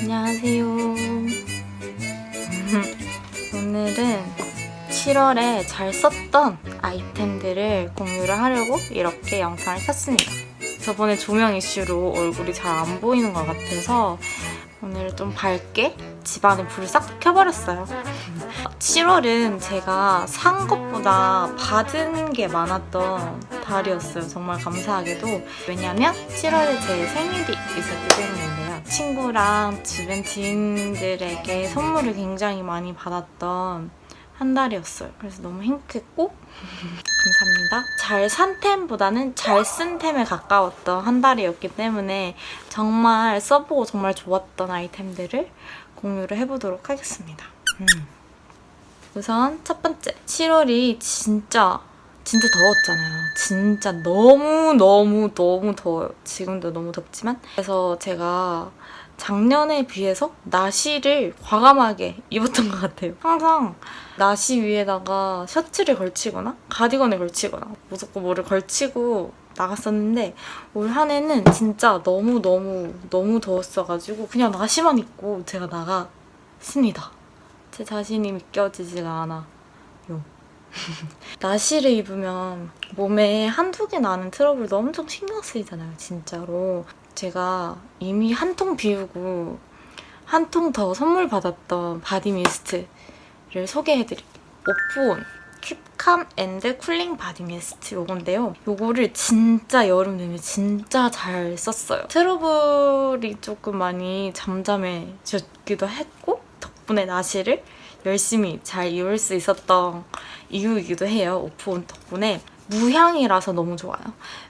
안녕하세요. 오늘은 7월에 잘 썼던 아이템들을 공유를 하려고 이렇게 영상을 켰습니다. 저번에 조명 이슈로 얼굴이 잘 안 보이는 것 같아서 오늘 좀 밝게 집안에 불을 싹 켜버렸어요. 7월은 제가 산 것보다 받은 게 많았던 달이었어요. 정말 감사하게도. 왜냐면 7월에 제 생일이 있었기 때문인데요. 친구랑 주변 지인들에게 선물을 굉장히 많이 받았던 한 달이었어요. 그래서 너무 행복했고 감사합니다. 잘 산 템보다는 잘 쓴 템에 가까웠던 한 달이었기 때문에 정말 써보고 정말 좋았던 아이템들을 공유를 해보도록 하겠습니다. 음. 우선 첫 번째 7월이 진짜 진짜 더웠잖아요. 진짜 너무 너무 너무 더워요. 지금도 너무 덥지만 그래서 제가 작년에 비해서 나시를 과감하게 입었던 것 같아요. 항상 나시 위에다가 셔츠를 걸치거나 가디건을 걸치거나 무조건 뭐를 걸치고 나갔었는데 올 한 해는 진짜 너무 너무 너무 더웠어가지고 그냥 나시만 입고 제가 나갔습니다. 제 자신이 믿겨지지가 않아요. 나시를 입으면 몸에 한두 개 나는 트러블도 엄청 신경 쓰이잖아요, 진짜로. 제가 이미 한 통 비우고 한 통 더 선물 받았던 바디 미스트를 소개해드릴게요. 오프온 큐 캄 앤드 쿨링 바디 미스트 요건데요. 요거를 진짜 여름 되면 진짜 잘 썼어요. 트러블이 조금 많이 잠잠해졌기도 했고 덕분에 나시를 열심히 잘 이을 수 있었던 이유이기도 해요. 오프온 덕분에. 무향이라서 너무 좋아요.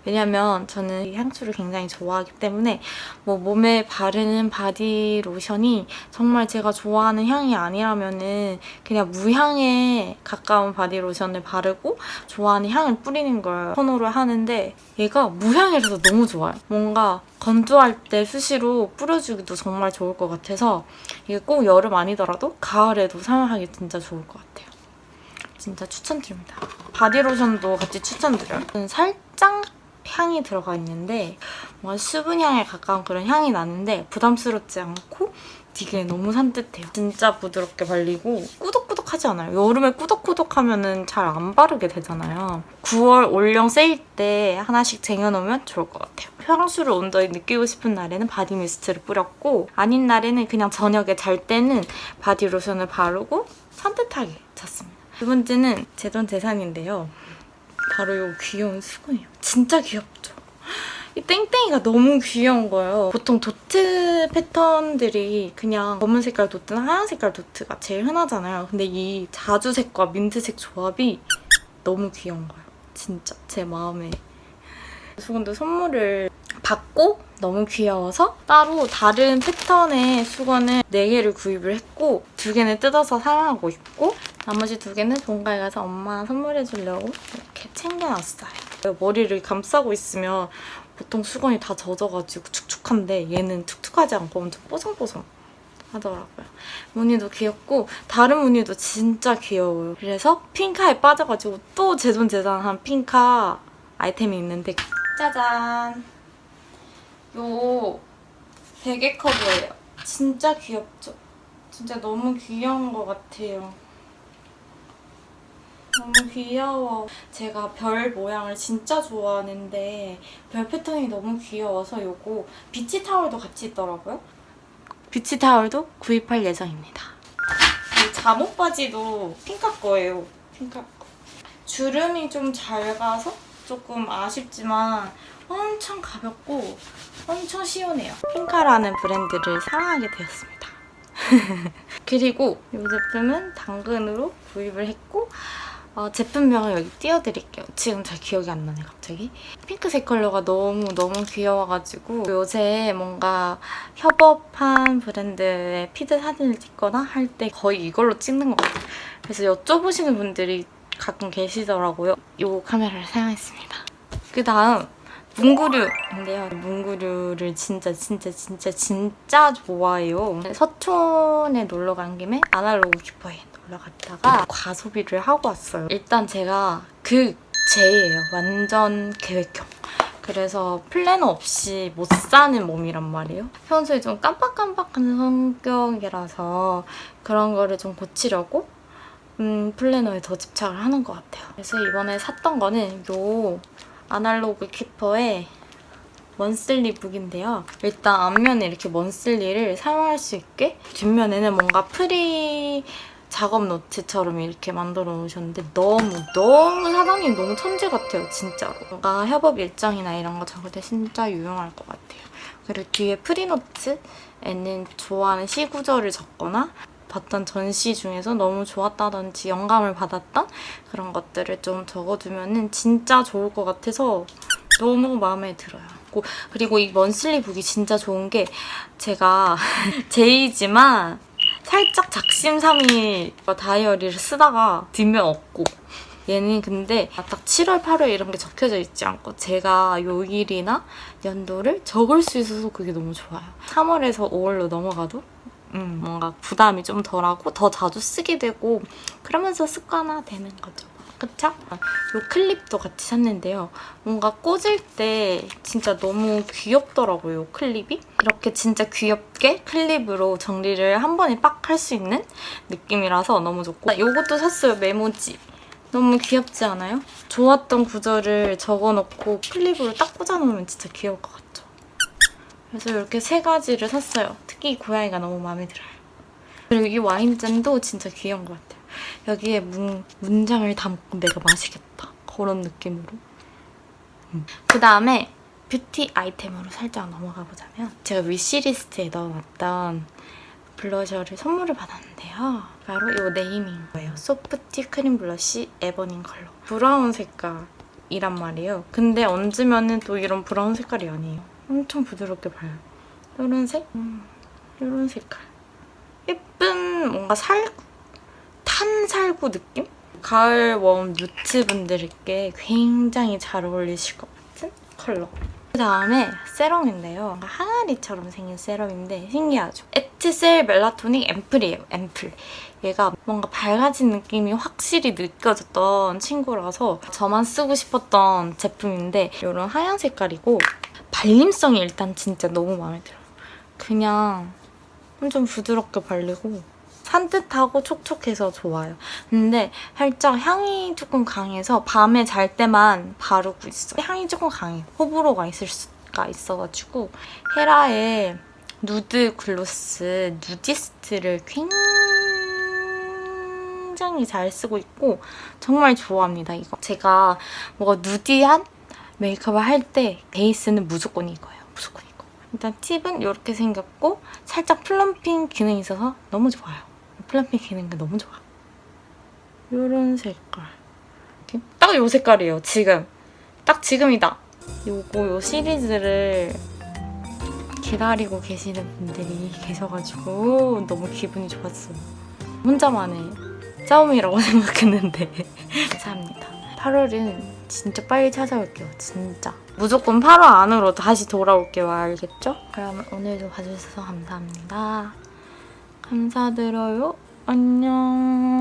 왜냐면 저는 이 향수를 굉장히 좋아하기 때문에 뭐 몸에 바르는 바디 로션이 정말 제가 좋아하는 향이 아니라면은 그냥 무향에 가까운 바디 로션을 바르고 좋아하는 향을 뿌리는 걸 선호를 하는데 얘가 무향이라서 너무 좋아요. 뭔가 건조할 때 수시로 뿌려주기도 정말 좋을 것 같아서 이게 꼭 여름 아니더라도 가을에도 사용하기 진짜 좋을 것 같아요. 진짜 추천드립니다. 바디로션도 같이 추천드려요. 살짝 향이 들어가 있는데 뭔가 수분향에 가까운 그런 향이 나는데 부담스럽지 않고 되게 너무 산뜻해요. 진짜 부드럽게 발리고 꾸덕꾸덕하지 않아요. 여름에 꾸덕꾸덕하면 잘 안 바르게 되잖아요. 9월 올영 세일 때 하나씩 쟁여놓으면 좋을 것 같아요. 향수를 온전히 느끼고 싶은 날에는 바디 미스트를 뿌렸고 아닌 날에는 그냥 저녁에 잘 때는 바디 로션을 바르고 산뜻하게 잤습니다. 두 번째는 제 돈 재산인데요. 바로 이 귀여운 수건이에요. 진짜 귀엽죠? 이 땡땡이가 너무 귀여운 거예요. 보통 도트 패턴들이 그냥 검은 색깔 도트나 하얀 색깔 도트가 제일 흔하잖아요. 근데 이 자주색과 민트색 조합이 너무 귀여운 거예요. 진짜 제 마음에. 수건도 선물을 받고 너무 귀여워서 따로 다른 패턴의 수건을 4개를 구입을 했고 2개는 뜯어서 사용하고 있고 나머지 2개는 본가에 가서 엄마 선물해 주려고 이렇게 챙겨놨어요. 머리를 감싸고 있으면 보통 수건이 다 젖어가지고 축축한데 얘는 툭툭하지 않고 엄청 뽀송뽀송 하더라고요. 무늬도 귀엽고 다른 무늬도 진짜 귀여워요. 그래서 핑카에 빠져가지고 또 제돈제단한 핑카 아이템이 있는데 짜잔! 요 베개 커버예요. 진짜 귀엽죠? 진짜 너무 귀여운 것 같아요. 너무 귀여워. 제가 별 모양을 진짜 좋아하는데 별 패턴이 너무 귀여워서 요거 비치 타월도 같이 있더라고요. 비치 타월도 구입할 예정입니다. 이 잠옷 바지도 핑카 거예요. 핑카 거. 주름이 좀 작아서 조금 아쉽지만 엄청 가볍고 엄청 시원해요. 핑카라는 브랜드를 사랑하게 되었습니다. 그리고 이 제품은 당근으로 구입을 했고 어, 제품명을 여기 띄워드릴게요. 지금 잘 기억이 안 나네 갑자기. 핑크색 컬러가 너무 너무 귀여워가지고 요새 뭔가 협업한 브랜드의 피드 사진을 찍거나 할 때 거의 이걸로 찍는 것 같아요. 그래서 여쭤보시는 분들이 가끔 계시더라고요. 이 카메라를 사용했습니다. 그 다음 문구류인데요. 문구류를 진짜 진짜 진짜 진짜 좋아해요. 서촌에 놀러 간 김에 아날로그 큐퍼에 놀러 갔다가 과소비를 하고 왔어요. 일단 제가 그 제예요. 완전 계획형. 그래서 플래너 없이 못 사는 몸이란 말이에요. 평소에 좀 깜빡깜빡하는 성격이라서 그런 거를 좀 고치려고 음, 플래너에 더 집착을 하는 것 같아요. 그래서 이번에 샀던 거는 요 아날로그 키퍼의 먼슬리 북인데요. 일단 앞면에 이렇게 먼슬리를 사용할 수 있게 뒷면에는 뭔가 프리 작업 노트처럼 이렇게 만들어 놓으셨는데 너무 너무 사장님 너무 천재 같아요 진짜로 뭔가 협업 일정이나 이런 거 적을 때 진짜 유용할 것 같아요 그리고 뒤에 프리노트에는 좋아하는 시 구절을 적거나 봤던 전시 중에서 너무 좋았다든지 영감을 받았던 그런 것들을 좀 적어두면은 진짜 좋을 것 같아서 너무 마음에 들어요. 고- 그리고 이 먼슬리 북이 진짜 좋은 게 제가 제이지만 살짝 작심삼일 다이어리를 쓰다가 뒷면 없고 얘는 근데 딱 7월, 8월 이런 게 적혀져 있지 않고 제가 요일이나 연도를 적을 수 있어서 그게 너무 좋아요. 3월에서 5월로 넘어가도 음, 뭔가 부담이 좀 덜하고 더 자주 쓰게 되고 그러면서 습관화 되는 거죠. 그쵸? 요 클립도 같이 샀는데요. 뭔가 꽂을 때 진짜 너무 귀엽더라고요, 클립이. 이렇게 진짜 귀엽게 클립으로 정리를 한 번에 빡 할 수 있는 느낌이라서 너무 좋고. 요것도 샀어요, 메모지. 너무 귀엽지 않아요? 좋았던 구절을 적어놓고 클립으로 딱 꽂아놓으면 진짜 귀여울 것 같죠? 그래서 이렇게 세 가지를 샀어요. 특히 고양이가 너무 마음에 들어요. 그리고 이 와인잔도 진짜 귀여운 것 같아요. 여기에 문, 문장을 담고 내가 마시겠다. 그런 느낌으로. 그 다음에 뷰티 아이템으로 살짝 넘어가 보자면 제가 위시리스트에 넣어놨던 블러셔를 선물을 받았는데요. 바로 이 네이밍 거예요. 소프티 크림 블러쉬 에버닝 컬러. 브라운 색깔이란 말이에요. 근데 얹으면은 또 이런 브라운 색깔이 아니에요. 엄청 부드럽게 발려요. 이런 색? 음, 이런 색깔. 예쁜 뭔가 살구? 탄살구 느낌? 가을 웜 누트 분들께 굉장히 잘 어울리실 것 같은 컬러. 그 다음에 세럼인데요. 항아리처럼 생긴 세럼인데 신기하죠? 에트셀 멜라토닉 앰플이에요. 앰플. 얘가 뭔가 밝아진 느낌이 확실히 느껴졌던 친구라서 저만 쓰고 싶었던 제품인데 이런 하얀 색깔이고 발림성이 일단 진짜 너무 마음에 들어요. 그냥 엄청 부드럽게 발리고 산뜻하고 촉촉해서 좋아요. 근데 살짝 향이 조금 강해서 밤에 잘 때만 바르고 있어요. 향이 조금 강해요. 호불호가 있을 수가 있어가지고 헤라의 누드 글로스 누디스트를 굉장히 잘 쓰고 있고 정말 좋아합니다. 이거 제가 뭔가 누디한 메이크업을 할 때 베이스는 무조건 이거예요. 무조건 이거. 일단 팁은 이렇게 생겼고 살짝 플럼핑 기능이 있어서 너무 좋아요. 플럼핑 기능이 너무 좋아. 이런 색깔. 딱 요 색깔이에요. 지금. 딱 지금이다. 요거 요 시리즈를 기다리고 계시는 분들이 계셔가지고 너무 기분이 좋았어요. 혼자만의 싸움이라고 생각했는데 감사합니다. 8월은 진짜 빨리 찾아올게요. 진짜. 무조건 8월 안으로 다시 돌아올게요. 알겠죠? 그럼 오늘도 봐주셔서 감사합니다. 감사드려요. 안녕.